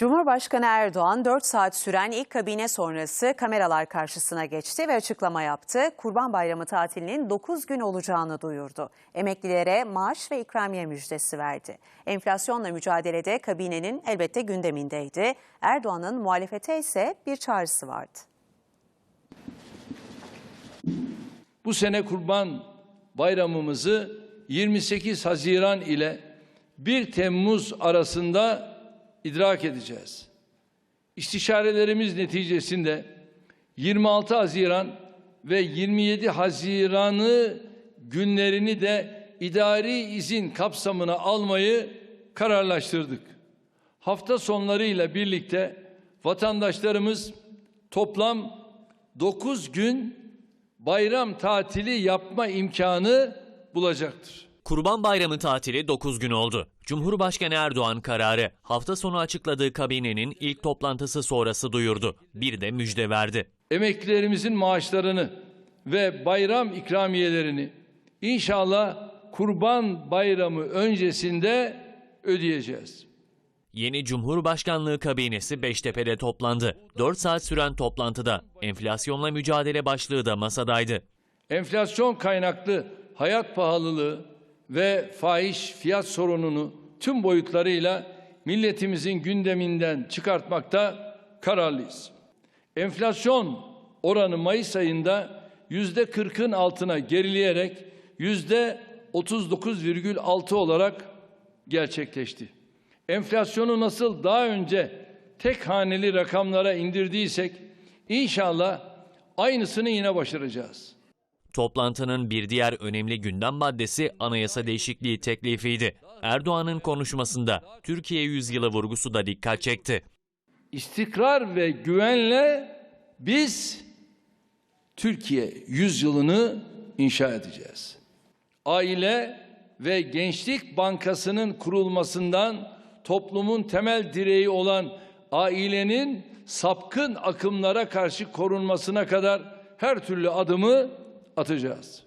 Cumhurbaşkanı Erdoğan 4 saat süren ilk kabine sonrası kameralar karşısına geçti ve açıklama yaptı. Kurban Bayramı tatilinin 9 gün olacağını duyurdu. Emeklilere maaş ve ikramiye müjdesi verdi. Enflasyonla mücadelede kabinenin elbette gündemindeydi. Erdoğan'ın muhalefete ise bir çağrısı vardı. Bu sene Kurban Bayramımızı 28 Haziran ile 1 Temmuz arasında idrak edeceğiz. İstişarelerimiz neticesinde 26 Haziran ve 27 Haziran'ı günlerini de idari izin kapsamına almayı kararlaştırdık. Hafta sonlarıyla birlikte vatandaşlarımız toplam 9 gün bayram tatili yapma imkanı bulacaktır. Kurban Bayramı tatili 9 gün oldu. Cumhurbaşkanı Erdoğan kararı hafta sonu açıkladığı kabinenin ilk toplantısı sonrası duyurdu. Bir de müjde verdi. Emeklilerimizin maaşlarını ve bayram ikramiyelerini inşallah Kurban Bayramı öncesinde ödeyeceğiz. Yeni Cumhurbaşkanlığı kabinesi Beştepe'de toplandı. 4 saat süren toplantıda enflasyonla mücadele başlığı da masadaydı. Enflasyon kaynaklı hayat pahalılığı ve fahiş fiyat sorununu tüm boyutlarıyla milletimizin gündeminden çıkartmakta kararlıyız. Enflasyon oranı Mayıs ayında yüzde 40'ın altına gerileyerek yüzde 39,6 olarak gerçekleşti. Enflasyonu nasıl daha önce tek haneli rakamlara indirdiysek inşallah aynısını yine başaracağız. Toplantının bir diğer önemli gündem maddesi anayasa değişikliği teklifiydi. Erdoğan'ın konuşmasında Türkiye yüzyılı vurgusu da dikkat çekti. İstikrar ve güvenle biz Türkiye yüzyılını inşa edeceğiz. Aile ve Gençlik Bankası'nın kurulmasından toplumun temel direği olan ailenin sapkın akımlara karşı korunmasına kadar her türlü adımı atacağız.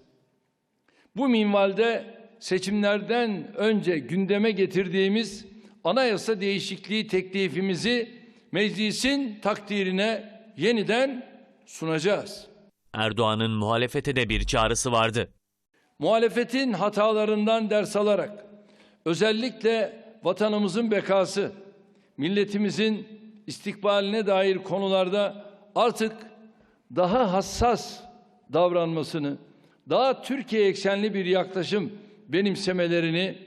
Bu minvalde seçimlerden önce gündeme getirdiğimiz anayasa değişikliği teklifimizi meclisin takdirine yeniden sunacağız. Erdoğan'ın muhalefete de bir çağrısı vardı. Muhalefetin hatalarından ders alarak özellikle vatanımızın bekası, milletimizin istikbaline dair konularda artık daha hassas davranmasını, daha Türkiye eksenli bir yaklaşım benimsemelerini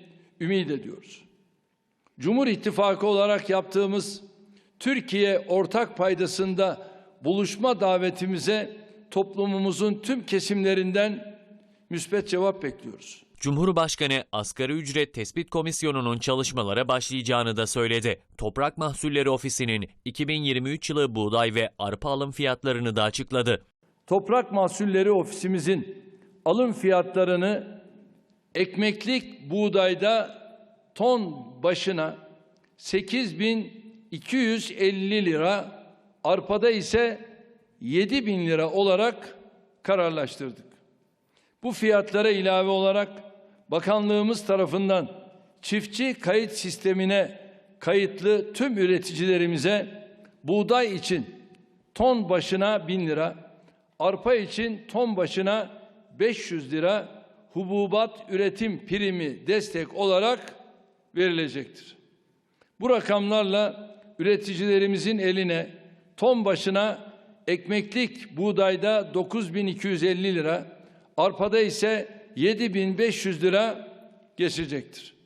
ümit ediyoruz. Cumhur İttifakı olarak yaptığımız Türkiye ortak paydasında buluşma davetimize toplumumuzun tüm kesimlerinden müspet cevap bekliyoruz. Cumhurbaşkanı Asgari Ücret Tespit Komisyonu'nun çalışmalara başlayacağını da söyledi. Toprak Mahsulleri Ofisi'nin 2023 yılı buğday ve arpa alım fiyatlarını da açıkladı. Toprak Mahsulleri Ofisimizin alım fiyatlarını ekmeklik buğdayda ton başına 8250 lira, arpada ise 7000 lira olarak kararlaştırdık. Bu fiyatlara ilave olarak bakanlığımız tarafından çiftçi kayıt sistemine kayıtlı tüm üreticilerimize buğday için ton başına 1000 lira, arpa için ton başına 500 lira hububat üretim primi destek olarak verilecektir. Bu rakamlarla üreticilerimizin eline ton başına ekmeklik buğdayda 9250 lira, arpada ise 7500 lira geçecektir.